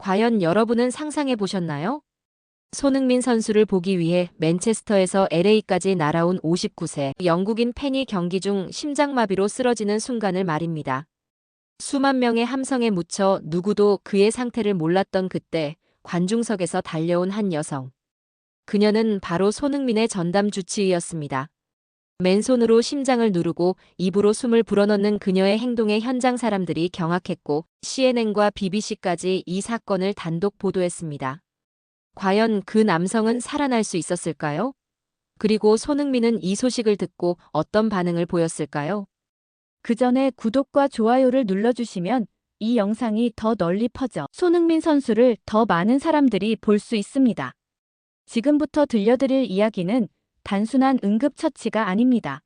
과연 여러분은 상상해 보셨나요? 손흥민 선수를 보기 위해 맨체스터에서 LA까지 날아온 59세 영국인 팬이 경기 중 심장마비로 쓰러지는 순간을 말입니다. 수만 명의 함성에 묻혀 누구도 그의 상태를 몰랐던 그때 관중석에서 달려온 한 여성. 그녀는 바로 손흥민의 전담 주치의였습니다. 맨손으로 심장을 누르고 입으로 숨을 불어넣는 그녀의 행동에 현장 사람들이 경악했고 CNN과 BBC까지 이 사건을 단독 보도했습니다. 과연 그 남성은 살아날 수 있었을까요? 그리고 손흥민은 이 소식을 듣고 어떤 반응을 보였을까요? 그 전에 구독과 좋아요를 눌러주시면 이 영상이 더 널리 퍼져 손흥민 선수를 더 많은 사람들이 볼 수 있습니다. 지금부터 들려드릴 이야기는 단순한 응급처치가 아닙니다.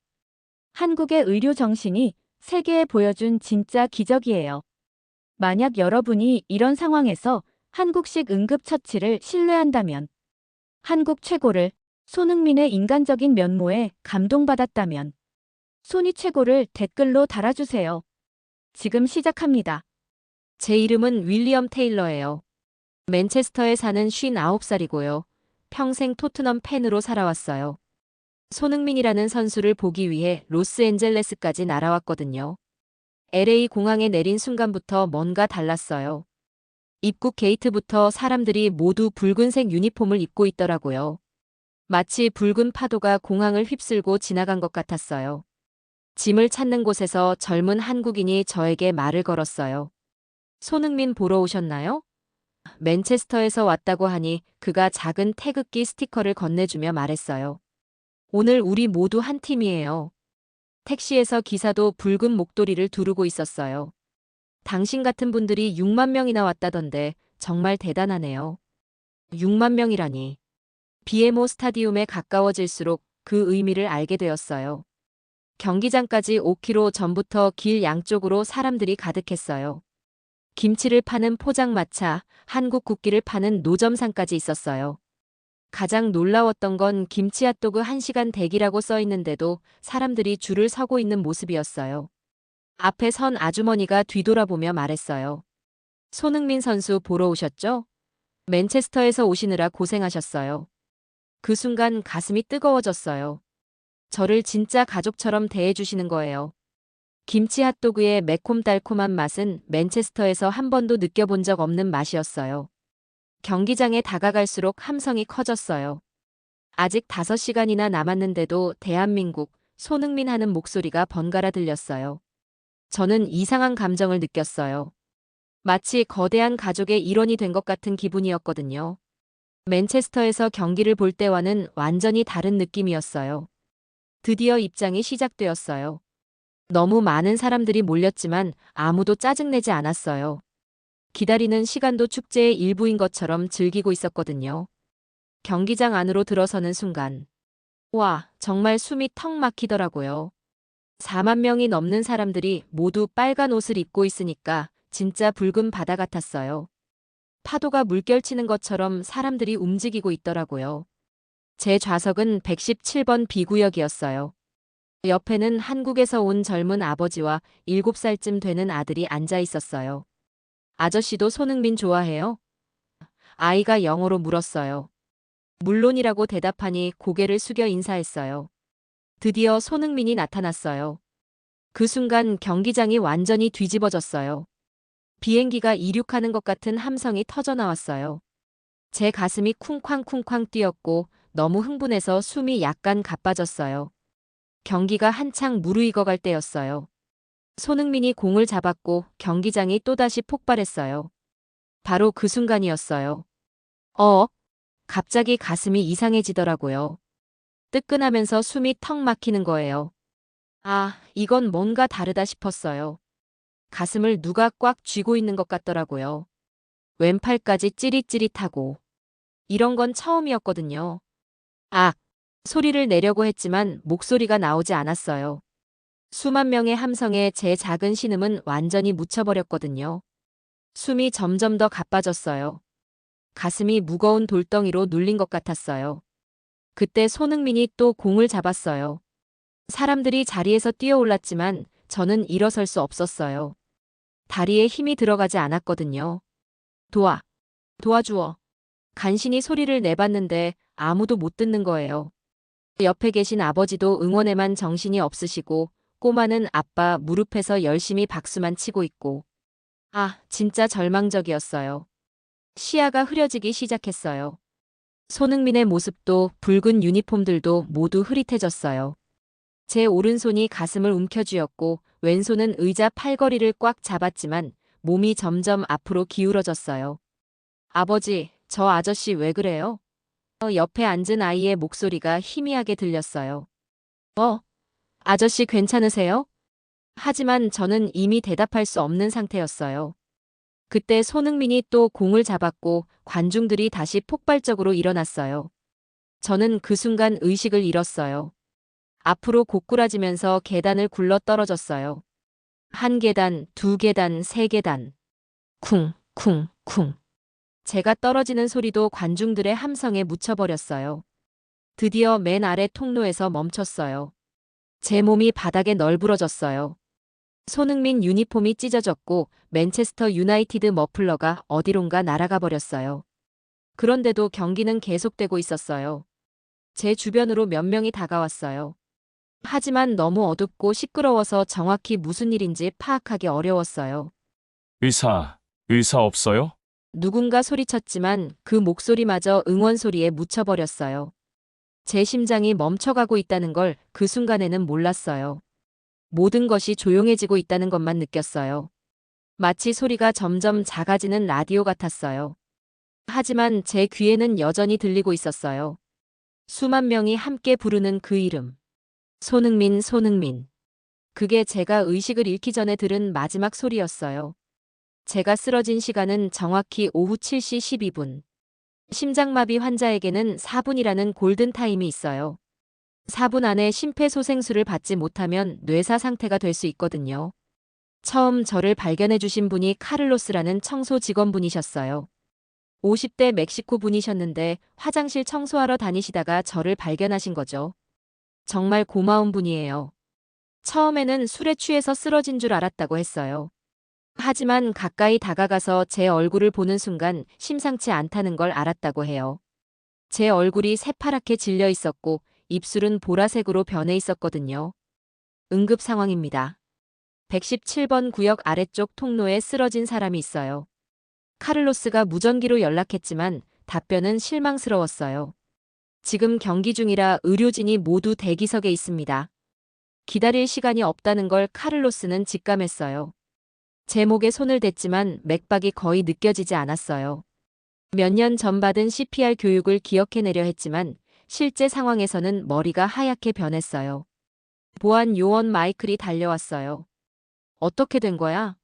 한국의 의료 정신이 세계에 보여준 진짜 기적이에요. 만약 여러분이 이런 상황에서 한국식 응급처치를 신뢰한다면, 한국 최고를 손흥민의 인간적인 면모에 감동받았다면, 손이 최고를 댓글로 달아주세요. 지금 시작합니다. 제 이름은 윌리엄 테일러예요. 맨체스터에 사는 59살이고요. 평생 토트넘 팬으로 살아왔어요. 손흥민이라는 선수를 보기 위해 로스앤젤레스까지 날아왔거든요. LA 공항에 내린 순간부터 뭔가 달랐어요. 입국 게이트부터 사람들이 모두 붉은색 유니폼을 입고 있더라고요. 마치 붉은 파도가 공항을 휩쓸고 지나간 것 같았어요. 짐을 찾는 곳에서 젊은 한국인이 저에게 말을 걸었어요. 손흥민 보러 오셨나요? 맨체스터에서 왔다고 하니 그가 작은 태극기 스티커를 건네주며 말했어요. 오늘 우리 모두 한 팀이에요. 택시에서 기사도 붉은 목도리를 두르고 있었어요. 당신 같은 분들이 6만 명이나 왔다던데 정말 대단하네요. 6만 명이라니. 비에모 스타디움에 가까워질수록 그 의미를 알게 되었어요. 경기장까지 5km 전부터 길 양쪽으로 사람들이 가득했어요. 김치를 파는 포장마차, 한국 국기를 파는 노점상까지 있었어요. 가장 놀라웠던 건 김치 핫도그 1시간 대기라고 써 있는데도 사람들이 줄을 서고 있는 모습이었어요. 앞에 선 아주머니가 뒤돌아보며 말했어요. 손흥민 선수 보러 오셨죠? 맨체스터에서 오시느라 고생하셨어요. 그 순간 가슴이 뜨거워졌어요. 저를 진짜 가족처럼 대해주시는 거예요. 김치 핫도그의 매콤달콤한 맛은 맨체스터에서 한 번도 느껴본 적 없는 맛이었어요. 경기장에 다가갈수록 함성이 커졌어요. 아직 5시간이나 남았는데도 대한민국 손흥민 하는 목소리가 번갈아 들렸어요. 저는 이상한 감정을 느꼈어요. 마치 거대한 가족의 일원이 된 것 같은 기분이었거든요. 맨체스터에서 경기를 볼 때와는 완전히 다른 느낌이었어요. 드디어 입장이 시작되었어요. 너무 많은 사람들이 몰렸지만 아무도 짜증내지 않았어요. 기다리는 시간도 축제의 일부인 것처럼 즐기고 있었거든요. 경기장 안으로 들어서는 순간. 와, 정말 숨이 턱 막히더라고요. 4만 명이 넘는 사람들이 모두 빨간 옷을 입고 있으니까 진짜 붉은 바다 같았어요. 파도가 물결치는 것처럼 사람들이 움직이고 있더라고요. 제 좌석은 117번 B구역이었어요. 옆에는 한국에서 온 젊은 아버지와 7살쯤 되는 아들이 앉아 있었어요. 아저씨도 손흥민 좋아해요? 아이가 영어로 물었어요. 물론이라고 대답하니 고개를 숙여 인사했어요. 드디어 손흥민이 나타났어요. 그 순간 경기장이 완전히 뒤집어졌어요. 비행기가 이륙하는 것 같은 함성이 터져나왔어요. 제 가슴이 쿵쾅쿵쾅 뛰었고 너무 흥분해서 숨이 약간 가빠졌어요. 경기가 한창 무르익어갈 때였어요. 손흥민이 공을 잡았고 경기장이 또다시 폭발했어요. 바로 그 순간이었어요. 어? 갑자기 가슴이 이상해지더라고요. 뜨끈하면서 숨이 턱 막히는 거예요. 아, 이건 뭔가 다르다 싶었어요. 가슴을 누가 꽉 쥐고 있는 것 같더라고요. 왼팔까지 찌릿찌릿하고. 이런 건 처음이었거든요. 아, 소리를 내려고 했지만 목소리가 나오지 않았어요. 수만 명의 함성에 제 작은 신음은 완전히 묻혀버렸거든요. 숨이 점점 더 가빠졌어요. 가슴이 무거운 돌덩이로 눌린 것 같았어요. 그때 손흥민이 또 공을 잡았어요. 사람들이 자리에서 뛰어올랐지만 저는 일어설 수 없었어요. 다리에 힘이 들어가지 않았거든요. 도와. 도와주어. 간신히 소리를 내봤는데 아무도 못 듣는 거예요. 옆에 계신 아버지도 응원에만 정신이 없으시고 꼬마는 아빠 무릎에서 열심히 박수만 치고 있고. 아, 진짜 절망적이었어요. 시야가 흐려지기 시작했어요. 손흥민의 모습도 붉은 유니폼들도 모두 흐릿해졌어요. 제 오른손이 가슴을 움켜쥐었고 왼손은 의자 팔걸이를 꽉 잡았지만 몸이 점점 앞으로 기울어졌어요. 아버지, 저 아저씨 왜 그래요? 어, 옆에 앉은 아이의 목소리가 희미하게 들렸어요. 어, 아저씨 괜찮으세요? 하지만 저는 이미 대답할 수 없는 상태였어요. 그때 손흥민이 또 공을 잡았고 관중들이 다시 폭발적으로 일어났어요. 저는 그 순간 의식을 잃었어요. 앞으로 고꾸라지면서 계단을 굴러 떨어졌어요. 한 계단, 두 계단, 세 계단. 쿵, 쿵, 쿵. 제가 떨어지는 소리도 관중들의 함성에 묻혀버렸어요. 드디어 맨 아래 통로에서 멈췄어요. 제 몸이 바닥에 널브러졌어요. 손흥민 유니폼이 찢어졌고 맨체스터 유나이티드 머플러가 어디론가 날아가 버렸어요. 그런데도 경기는 계속되고 있었어요. 제 주변으로 몇 명이 다가왔어요. 하지만 너무 어둡고 시끄러워서 정확히 무슨 일인지 파악하기 어려웠어요. 의사, 의사 없어요? 누군가 소리쳤지만 그 목소리마저 응원 소리에 묻혀버렸어요. 제 심장이 멈춰가고 있다는 걸 그 순간에는 몰랐어요. 모든 것이 조용해지고 있다는 것만 느꼈어요. 마치 소리가 점점 작아지는 라디오 같았어요. 하지만 제 귀에는 여전히 들리고 있었어요. 수만 명이 함께 부르는 그 이름. 손흥민, 손흥민. 그게 제가 의식을 잃기 전에 들은 마지막 소리였어요. 제가 쓰러진 시간은 정확히 오후 7시 12분. 심장마비 환자에게는 4분이라는 골든타임이 있어요. 4분 안에 심폐소생술을 받지 못하면 뇌사 상태가 될 수 있거든요. 처음 저를 발견해 주신 분이 카를로스라는 청소 직원분이셨어요. 50대 멕시코 분이셨는데 화장실 청소하러 다니시다가 저를 발견하신 거죠. 정말 고마운 분이에요. 처음에는 술에 취해서 쓰러진 줄 알았다고 했어요. 하지만 가까이 다가가서 제 얼굴을 보는 순간 심상치 않다는 걸 알았다고 해요. 제 얼굴이 새파랗게 질려 있었고 입술은 보라색으로 변해 있었거든요. 응급 상황입니다. 117번 구역 아래쪽 통로에 쓰러진 사람이 있어요. 카를로스가 무전기로 연락했지만 답변은 실망스러웠어요. 지금 경기 중이라 의료진이 모두 대기석에 있습니다. 기다릴 시간이 없다는 걸 카를로스는 직감했어요. 제 목에 손을 댔지만 맥박이 거의 느껴지지 않았어요. 몇 년 전 받은 CPR 교육을 기억해내려 했지만 실제 상황에서는 머리가 하얗게 변했어요. 보안 요원 마이클이 달려왔어요. 어떻게 된 거야?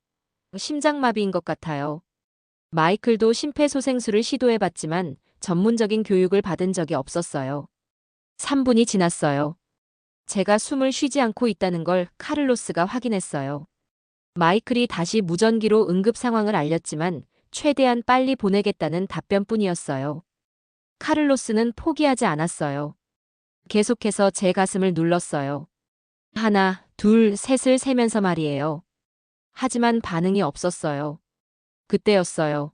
심장마비인 것 같아요. 마이클도 심폐소생술을 시도해봤지만 전문적인 교육을 받은 적이 없었어요. 3분이 지났어요. 제가 숨을 쉬지 않고 있다는 걸 카를로스가 확인했어요. 마이클이 다시 무전기로 응급 상황을 알렸지만 최대한 빨리 보내겠다는 답변뿐이었어요. 카를로스는 포기하지 않았어요. 계속해서 제 가슴을 눌렀어요. 하나, 둘, 셋을 세면서 말이에요. 하지만 반응이 없었어요. 그때였어요.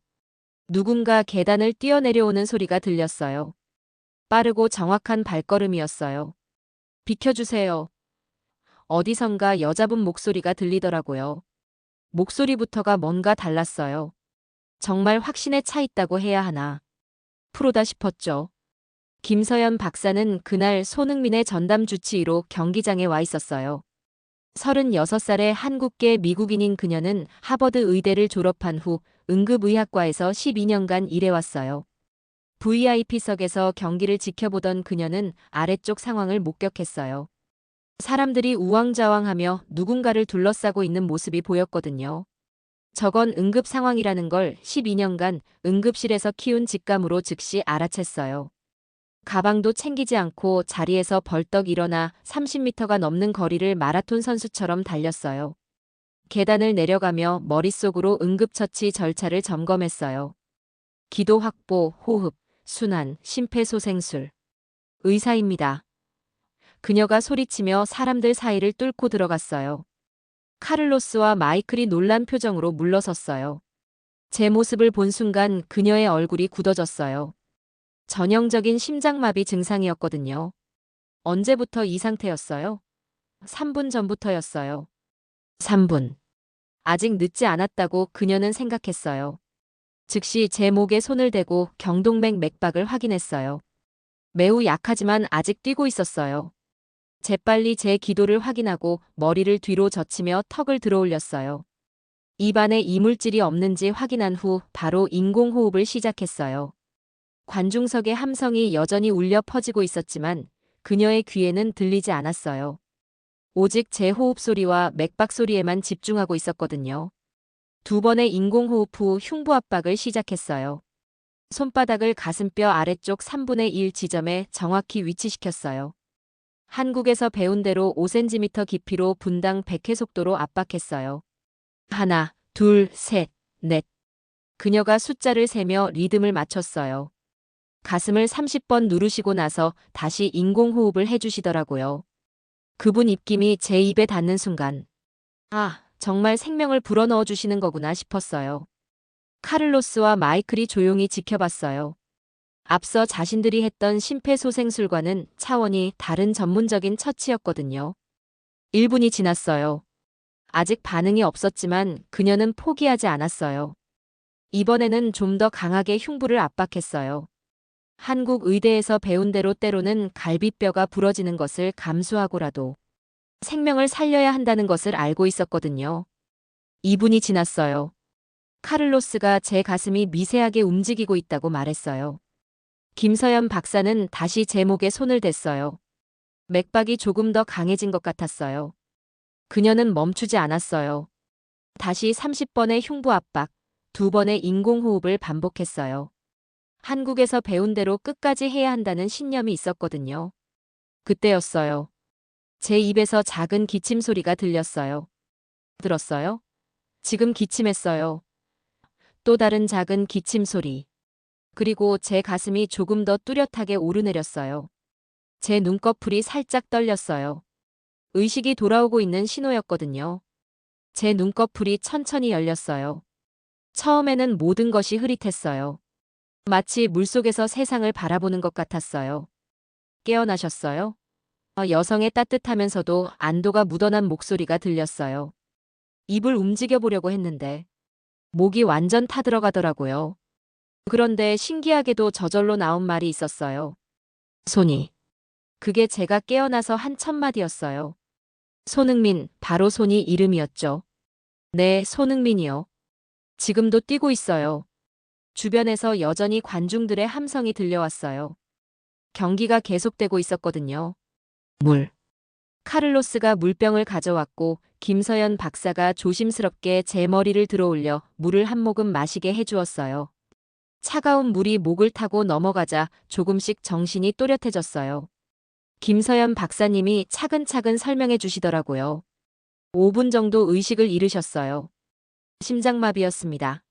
누군가 계단을 뛰어내려오는 소리가 들렸어요. 빠르고 정확한 발걸음이었어요. 비켜주세요. 어디선가 여자분 목소리가 들리더라고요. 목소리부터가 뭔가 달랐어요. 정말 확신에 차 있다고 해야 하나. 프로다 싶었죠. 김서연 박사는 그날 손흥민의 전담 주치의로 경기장에 와 있었어요. 36살의 한국계 미국인인 그녀는 하버드 의대를 졸업한 후 응급의학과에서 12년간 일해왔어요. VIP석에서 경기를 지켜보던 그녀는 아래쪽 상황을 목격했어요. 사람들이 우왕좌왕하며 누군가를 둘러싸고 있는 모습이 보였거든요. 저건 응급 상황이라는 걸 12년간 응급실에서 키운 직감으로 즉시 알아챘어요. 가방도 챙기지 않고 자리에서 벌떡 일어나 30m가 넘는 거리를 마라톤 선수처럼 달렸어요. 계단을 내려가며 머릿속으로 응급처치 절차를 점검했어요. 기도 확보, 호흡, 순환, 심폐소생술. 의사입니다. 그녀가 소리치며 사람들 사이를 뚫고 들어갔어요. 카를로스와 마이클이 놀란 표정으로 물러섰어요. 제 모습을 본 순간 그녀의 얼굴이 굳어졌어요. 전형적인 심장마비 증상이었거든요. 언제부터 이 상태였어요? 3분 전부터였어요. 3분. 아직 늦지 않았다고 그녀는 생각했어요. 즉시 제 목에 손을 대고 경동맥 맥박을 확인했어요. 매우 약하지만 아직 뛰고 있었어요. 재빨리 제 기도를 확인하고 머리를 뒤로 젖히며 턱을 들어 올렸어요. 입안에 이물질이 없는지 확인한 후 바로 인공호흡을 시작했어요. 관중석의 함성이 여전히 울려 퍼지고 있었지만 그녀의 귀에는 들리지 않았어요. 오직 제 호흡 소리와 맥박 소리에만 집중하고 있었거든요. 두 번의 인공호흡 후 흉부 압박을 시작했어요. 손바닥을 가슴뼈 아래쪽 3분의 1 지점에 정확히 위치시켰어요. 한국에서 배운 대로 5cm 깊이로 분당 100회 속도로 압박했어요. 하나, 둘, 셋, 넷. 그녀가 숫자를 세며 리듬을 맞췄어요. 가슴을 30번 누르시고 나서 다시 인공호흡을 해주시더라고요. 그분 입김이 제 입에 닿는 순간, 아, 정말 생명을 불어넣어 주시는 거구나 싶었어요. 카를로스와 마이클이 조용히 지켜봤어요. 앞서 자신들이 했던 심폐소생술과는 차원이 다른 전문적인 처치였거든요. 1분이 지났어요. 아직 반응이 없었지만 그녀는 포기하지 않았어요. 이번에는 좀 더 강하게 흉부를 압박했어요. 한국 의대에서 배운 대로 때로는 갈비뼈가 부러지는 것을 감수하고라도 생명을 살려야 한다는 것을 알고 있었거든요. 2분이 지났어요. 카를로스가 제 가슴이 미세하게 움직이고 있다고 말했어요. 김서연 박사는 다시 제 목에 손을 댔어요. 맥박이 조금 더 강해진 것 같았어요. 그녀는 멈추지 않았어요. 다시 30번의 흉부 압박, 두 번의 인공호흡을 반복했어요. 한국에서 배운 대로 끝까지 해야 한다는 신념이 있었거든요. 그때였어요. 제 입에서 작은 기침 소리가 들렸어요. 들었어요? 지금 기침했어요. 또 다른 작은 기침 소리. 그리고 제 가슴이 조금 더 뚜렷하게 오르내렸어요. 제 눈꺼풀이 살짝 떨렸어요. 의식이 돌아오고 있는 신호였거든요. 제 눈꺼풀이 천천히 열렸어요. 처음에는 모든 것이 흐릿했어요. 마치 물속에서 세상을 바라보는 것 같았어요. 깨어나셨어요? 어, 여성의 따뜻하면서도 안도가 묻어난 목소리가 들렸어요. 입을 움직여 보려고 했는데 목이 완전 타들어가더라고요. 그런데 신기하게도 저절로 나온 말이 있었어요. 손이. 그게 제가 깨어나서 한 첫마디였어요. 손흥민, 바로 손이 이름이었죠. 네, 손흥민이요. 지금도 뛰고 있어요. 주변에서 여전히 관중들의 함성이 들려왔어요. 경기가 계속되고 있었거든요. 물. 카를로스가 물병을 가져왔고 김서연 박사가 조심스럽게 제 머리를 들어 올려 물을 한 모금 마시게 해주었어요. 차가운 물이 목을 타고 넘어가자 조금씩 정신이 또렷해졌어요. 김서연 박사님이 차근차근 설명해 주시더라고요. 5분 정도 의식을 잃으셨어요. 심장마비였습니다.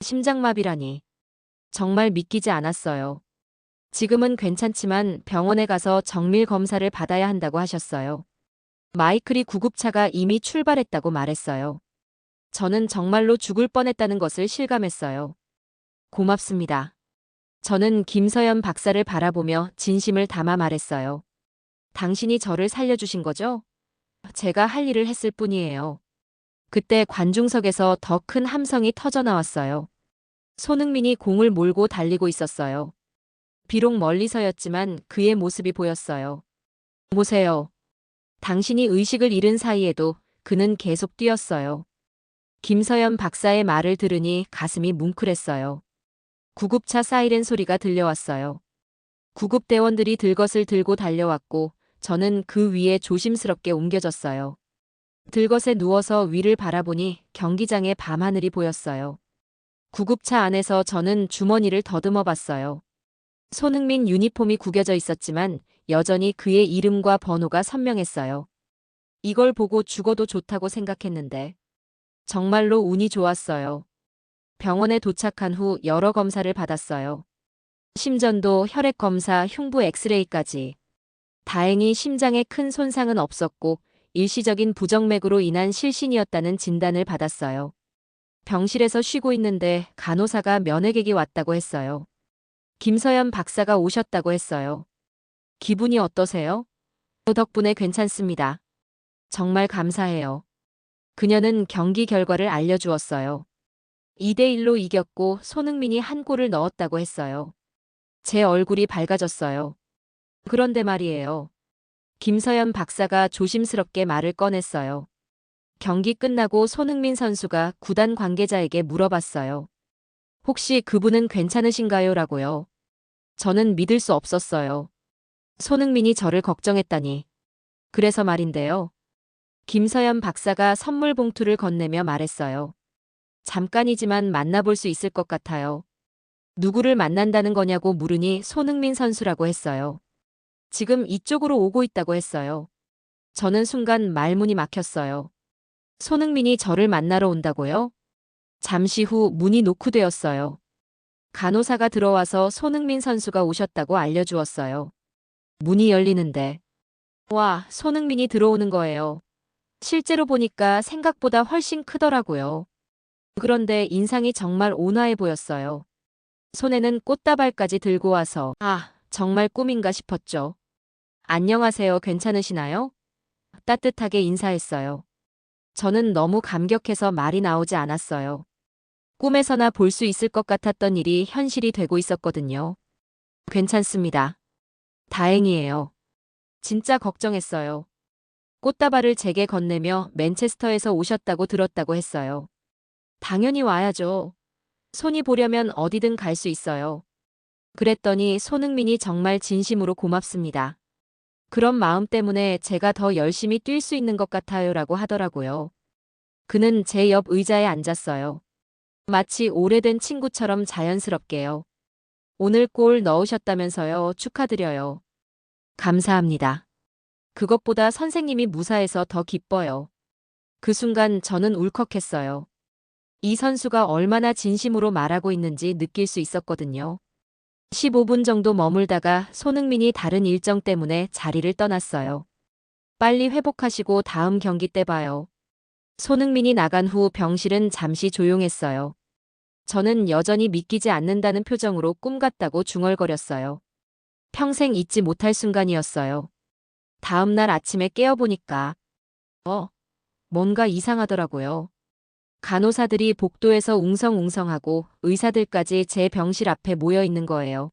심장마비라니. 정말 믿기지 않았어요. 지금은 괜찮지만 병원에 가서 정밀 검사를 받아야 한다고 하셨어요. 마이클이 구급차가 이미 출발했다고 말했어요. 저는 정말로 죽을 뻔했다는 것을 실감했어요. 고맙습니다. 저는 김서연 박사를 바라보며 진심을 담아 말했어요. 당신이 저를 살려주신 거죠? 제가 할 일을 했을 뿐이에요. 그때 관중석에서 더 큰 함성이 터져 나왔어요. 손흥민이 공을 몰고 달리고 있었어요. 비록 멀리서였지만 그의 모습이 보였어요. 보세요. 당신이 의식을 잃은 사이에도 그는 계속 뛰었어요. 김서연 박사의 말을 들으니 가슴이 뭉클했어요. 구급차 사이렌 소리가 들려왔어요. 구급대원들이 들것을 들고 달려왔고 저는 그 위에 조심스럽게 옮겨졌어요. 들것에 누워서 위를 바라보니 경기장의 밤하늘이 보였어요. 구급차 안에서 저는 주머니를 더듬어 봤어요. 손흥민 유니폼이 구겨져 있었지만 여전히 그의 이름과 번호가 선명했어요. 이걸 보고 죽어도 좋다고 생각했는데 정말로 운이 좋았어요. 병원에 도착한 후 여러 검사를 받았어요. 심전도 혈액 검사, 흉부 엑스레이까지. 다행히 심장에 큰 손상은 없었고 일시적인 부정맥으로 인한 실신이었다는 진단을 받았어요. 병실에서 쉬고 있는데 간호사가 면회객이 왔다고 했어요. 김서연 박사가 오셨다고 했어요. 기분이 어떠세요? 덕분에 괜찮습니다. 정말 감사해요. 그녀는 경기 결과를 알려주었어요. 2대1로 이겼고 손흥민이 한 골을 넣었다고 했어요. 제 얼굴이 밝아졌어요. 그런데 말이에요. 김서연 박사가 조심스럽게 말을 꺼냈어요. 경기 끝나고 손흥민 선수가 구단 관계자에게 물어봤어요. 혹시 그분은 괜찮으신가요? 라고요. 저는 믿을 수 없었어요. 손흥민이 저를 걱정했다니. 그래서 말인데요. 김서연 박사가 선물 봉투를 건네며 말했어요. 잠깐이지만 만나볼 수 있을 것 같아요. 누구를 만난다는 거냐고 물으니 손흥민 선수라고 했어요. 지금 이쪽으로 오고 있다고 했어요. 저는 순간 말문이 막혔어요. 손흥민이 저를 만나러 온다고요? 잠시 후 문이 노크되었어요. 간호사가 들어와서 손흥민 선수가 오셨다고 알려주었어요. 문이 열리는데, 와, 손흥민이 들어오는 거예요. 실제로 보니까 생각보다 훨씬 크더라고요. 그런데 인상이 정말 온화해 보였어요. 손에는 꽃다발까지 들고 와서, 아, 정말 꿈인가 싶었죠. 안녕하세요, 괜찮으시나요? 따뜻하게 인사했어요. 저는 너무 감격해서 말이 나오지 않았어요. 꿈에서나 볼 수 있을 것 같았던 일이 현실이 되고 있었거든요. 괜찮습니다. 다행이에요. 진짜 걱정했어요. 꽃다발을 제게 건네며 맨체스터에서 오셨다고 들었다고 했어요. 당연히 와야죠. 손이 보려면 어디든 갈 수 있어요. 그랬더니 손흥민이 정말 진심으로 고맙습니다. 그런 마음 때문에 제가 더 열심히 뛸 수 있는 것 같아요 라고 하더라고요. 그는 제 옆 의자에 앉았어요. 마치 오래된 친구처럼 자연스럽게요. 오늘 골 넣으셨다면서요. 축하드려요. 감사합니다. 그것보다 선생님이 무사해서 더 기뻐요. 그 순간 저는 울컥했어요. 이 선수가 얼마나 진심으로 말하고 있는지 느낄 수 있었거든요. 15분 정도 머물다가 손흥민이 다른 일정 때문에 자리를 떠났어요. 빨리 회복하시고 다음 경기 때 봐요. 손흥민이 나간 후 병실은 잠시 조용했어요. 저는 여전히 믿기지 않는다는 표정으로 꿈 같다고 중얼거렸어요. 평생 잊지 못할 순간이었어요. 다음 날 아침에 깨어보니까, 어, 뭔가 이상하더라고요. 간호사들이 복도에서 웅성웅성하고 의사들까지 제 병실 앞에 모여 있는 거예요.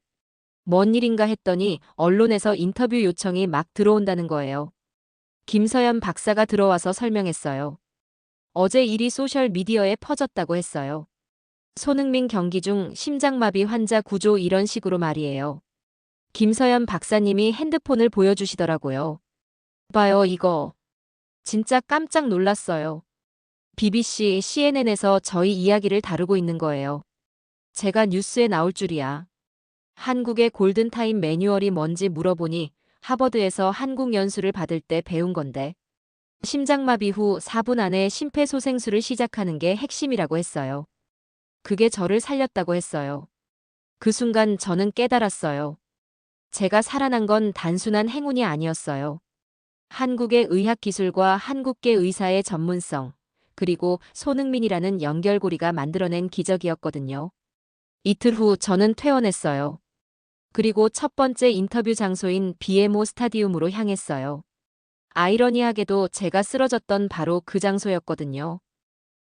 뭔 일인가 했더니 언론에서 인터뷰 요청이 막 들어온다는 거예요. 김서연 박사가 들어와서 설명했어요. 어제 일이 소셜 미디어에 퍼졌다고 했어요. 손흥민 경기 중 심장마비 환자 구조 이런 식으로 말이에요. 김서연 박사님이 핸드폰을 보여주시더라고요. 봐요, 이거. 진짜 깜짝 놀랐어요. BBC, CNN에서 저희 이야기를 다루고 있는 거예요. 제가 뉴스에 나올 줄이야. 한국의 골든타임 매뉴얼이 뭔지 물어보니 하버드에서 한국 연수를 받을 때 배운 건데 심장마비 후 4분 안에 심폐소생술을 시작하는 게 핵심이라고 했어요. 그게 저를 살렸다고 했어요. 그 순간 저는 깨달았어요. 제가 살아난 건 단순한 행운이 아니었어요. 한국의 의학 기술과 한국계 의사의 전문성, 그리고 손흥민이라는 연결고리가 만들어낸 기적이었거든요. 이틀 후 저는 퇴원했어요. 그리고 첫 번째 인터뷰 장소인 BMO 스타디움으로 향했어요. 아이러니하게도 제가 쓰러졌던 바로 그 장소였거든요.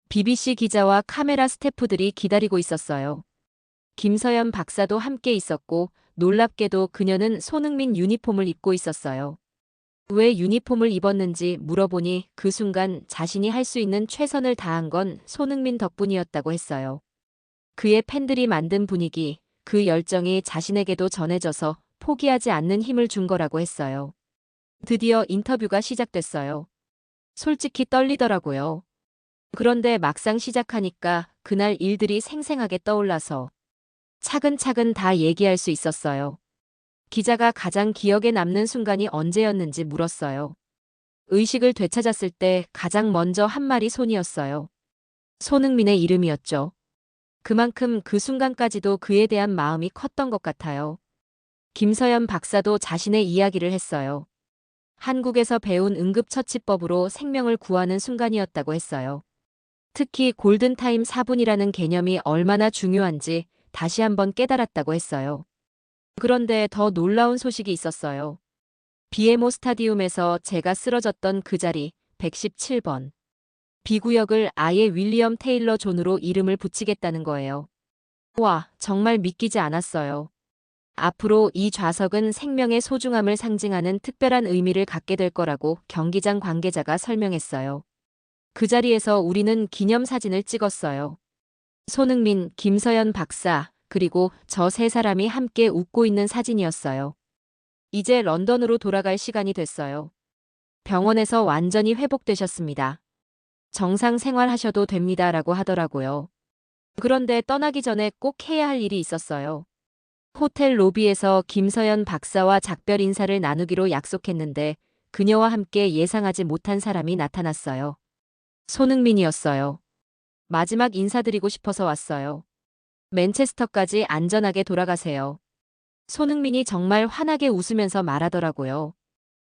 BBC 기자와 카메라 스태프들이 기다리고 있었어요. 김서연 박사도 함께 있었고 놀랍게도 그녀는 손흥민 유니폼을 입고 있었어요. 왜 유니폼을 입었는지 물어보니 그 순간 자신이 할 수 있는 최선을 다한 건 손흥민 덕분이었다고 했어요. 그의 팬들이 만든 분위기, 그 열정이 자신에게도 전해져서 포기하지 않는 힘을 준 거라고 했어요. 드디어 인터뷰가 시작됐어요. 솔직히 떨리더라고요. 그런데 막상 시작하니까 그날 일들이 생생하게 떠올라서 차근차근 다 얘기할 수 있었어요. 기자가 가장 기억에 남는 순간이 언제였는지 물었어요. 의식을 되찾았을 때 가장 먼저 한 말이 손이었어요. 손흥민의 이름이었죠. 그만큼 그 순간까지도 그에 대한 마음이 컸던 것 같아요. 김서연 박사도 자신의 이야기를 했어요. 한국에서 배운 응급처치법으로 생명을 구하는 순간이었다고 했어요. 특히 골든타임 4분이라는 개념이 얼마나 중요한지 다시 한번 깨달았다고 했어요. 그런데 더 놀라운 소식이 있었어요. 비에모 스타디움에서 제가 쓰러졌던 그 자리 117번. 비구역을 아예 윌리엄 테일러 존으로 이름을 붙이겠다는 거예요. 와, 정말 믿기지 않았어요. 앞으로 이 좌석은 생명의 소중함을 상징하는 특별한 의미를 갖게 될 거라고 경기장 관계자가 설명했어요. 그 자리에서 우리는 기념사진을 찍었어요. 손흥민, 김서연 박사, 그리고 저 세 사람이 함께 웃고 있는 사진이었어요. 이제 런던으로 돌아갈 시간이 됐어요. 병원에서 완전히 회복되셨습니다. 정상 생활하셔도 됩니다 라고 하더라고요. 그런데 떠나기 전에 꼭 해야 할 일이 있었어요. 호텔 로비에서 김서연 박사와 작별 인사를 나누기로 약속했는데 그녀와 함께 예상하지 못한 사람이 나타났어요. 손흥민이었어요. 마지막 인사드리고 싶어서 왔어요. 맨체스터까지 안전하게 돌아가세요. 손흥민이 정말 환하게 웃으면서 말하더라고요.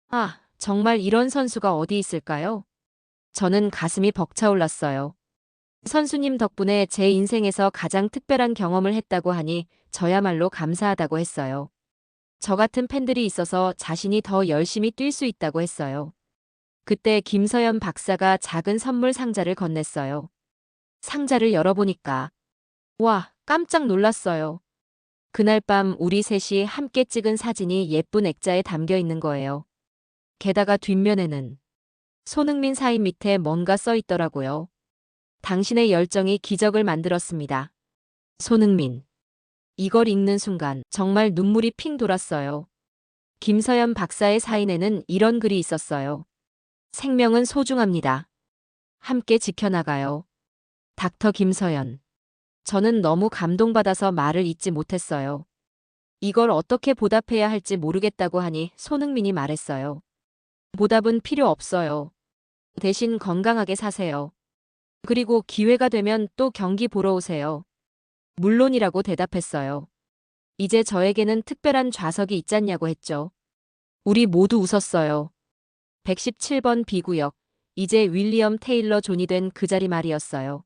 아, 정말 이런 선수가 어디 있을까요? 저는 가슴이 벅차올랐어요. 선수님 덕분에 제 인생에서 가장 특별한 경험을 했다고 하니 저야말로 감사하다고 했어요. 저 같은 팬들이 있어서 자신이 더 열심히 뛸 수 있다고 했어요. 그때 김서연 박사가 작은 선물 상자를 건넸어요. 상자를 열어보니까 와, 깜짝 놀랐어요. 그날 밤 우리 셋이 함께 찍은 사진이 예쁜 액자에 담겨 있는 거예요. 게다가 뒷면에는 손흥민 사인 밑에 뭔가 써 있더라고요. 당신의 열정이 기적을 만들었습니다. 손흥민. 이걸 읽는 순간 정말 눈물이 핑 돌았어요. 김서연 박사의 사인에는 이런 글이 있었어요. 생명은 소중합니다. 함께 지켜나가요. 닥터 김서연. 저는 너무 감동받아서 말을 잇지 못했어요. 이걸 어떻게 보답해야 할지 모르겠다고 하니 손흥민이 말했어요. 보답은 필요 없어요. 대신 건강하게 사세요. 그리고 기회가 되면 또 경기 보러 오세요. 물론이라고 대답했어요. 이제 저에게는 특별한 좌석이 있잖냐고 했죠. 우리 모두 웃었어요. 117번 비구역, 이제 윌리엄 테일러 존이 된 그 자리 말이었어요.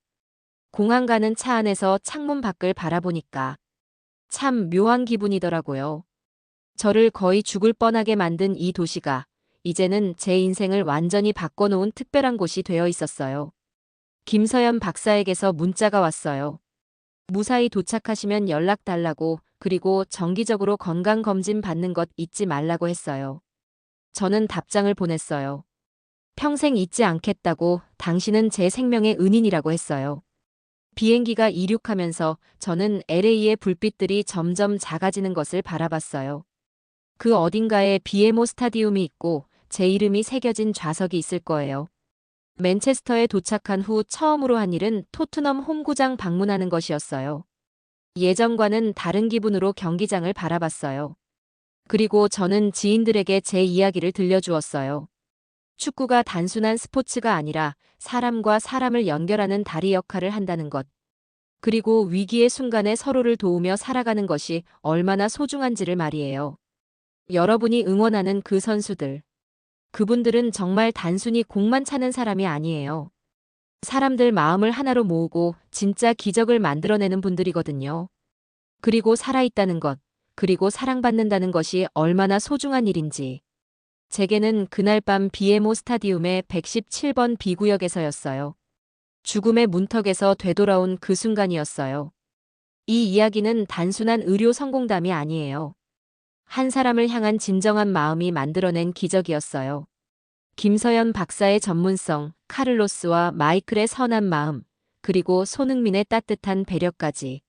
공항 가는 차 안에서 창문 밖을 바라보니까 참 묘한 기분이더라고요. 저를 거의 죽을 뻔하게 만든 이 도시가 이제는 제 인생을 완전히 바꿔놓은 특별한 곳이 되어 있었어요. 김서연 박사에게서 문자가 왔어요. 무사히 도착하시면 연락 달라고 그리고 정기적으로 건강검진 받는 것 잊지 말라고 했어요. 저는 답장을 보냈어요. 평생 잊지 않겠다고 당신은 제 생명의 은인이라고 했어요. 비행기가 이륙하면서 저는 LA의 불빛들이 점점 작아지는 것을 바라봤어요. 그 어딘가에 비에모 스타디움이 있고 제 이름이 새겨진 좌석이 있을 거예요. 맨체스터에 도착한 후 처음으로 한 일은 토트넘 홈구장 방문하는 것이었어요. 예전과는 다른 기분으로 경기장을 바라봤어요. 그리고 저는 지인들에게 제 이야기를 들려주었어요. 축구가 단순한 스포츠가 아니라 사람과 사람을 연결하는 다리 역할을 한다는 것. 그리고 위기의 순간에 서로를 도우며 살아가는 것이 얼마나 소중한지를 말이에요. 여러분이 응원하는 그 선수들. 그분들은 정말 단순히 공만 차는 사람이 아니에요. 사람들 마음을 하나로 모으고 진짜 기적을 만들어내는 분들이거든요. 그리고 살아있다는 것, 그리고 사랑받는다는 것이 얼마나 소중한 일인지. 제게는 그날 밤 비에모 스타디움의 117번 비구역에서였어요. 죽음의 문턱에서 되돌아온 그 순간이었어요. 이 이야기는 단순한 의료 성공담이 아니에요. 한 사람을 향한 진정한 마음이 만들어낸 기적이었어요. 김서연 박사의 전문성, 카를로스와 마이클의 선한 마음, 그리고 손흥민의 따뜻한 배려까지.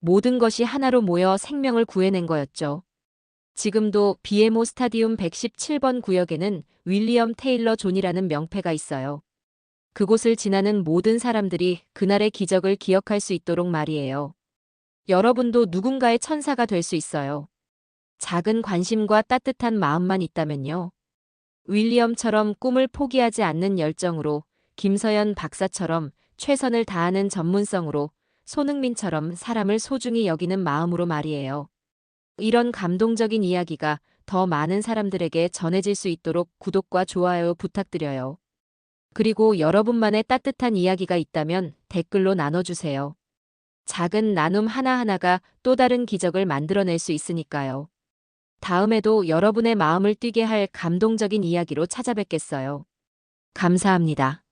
모든 것이 하나로 모여 생명을 구해낸 거였죠. 지금도 비에모 스타디움 117번 구역에는 윌리엄 테일러 존이라는 명패가 있어요. 그곳을 지나는 모든 사람들이 그날의 기적을 기억할 수 있도록 말이에요. 여러분도 누군가의 천사가 될 수 있어요. 작은 관심과 따뜻한 마음만 있다면요. 윌리엄처럼 꿈을 포기하지 않는 열정으로, 김서연 박사처럼 최선을 다하는 전문성으로, 손흥민처럼 사람을 소중히 여기는 마음으로 말이에요. 이런 감동적인 이야기가 더 많은 사람들에게 전해질 수 있도록 구독과 좋아요 부탁드려요. 그리고 여러분만의 따뜻한 이야기가 있다면 댓글로 나눠주세요. 작은 나눔 하나하나가 또 다른 기적을 만들어낼 수 있으니까요. 다음에도 여러분의 마음을 뛰게 할 감동적인 이야기로 찾아뵙겠어요. 감사합니다.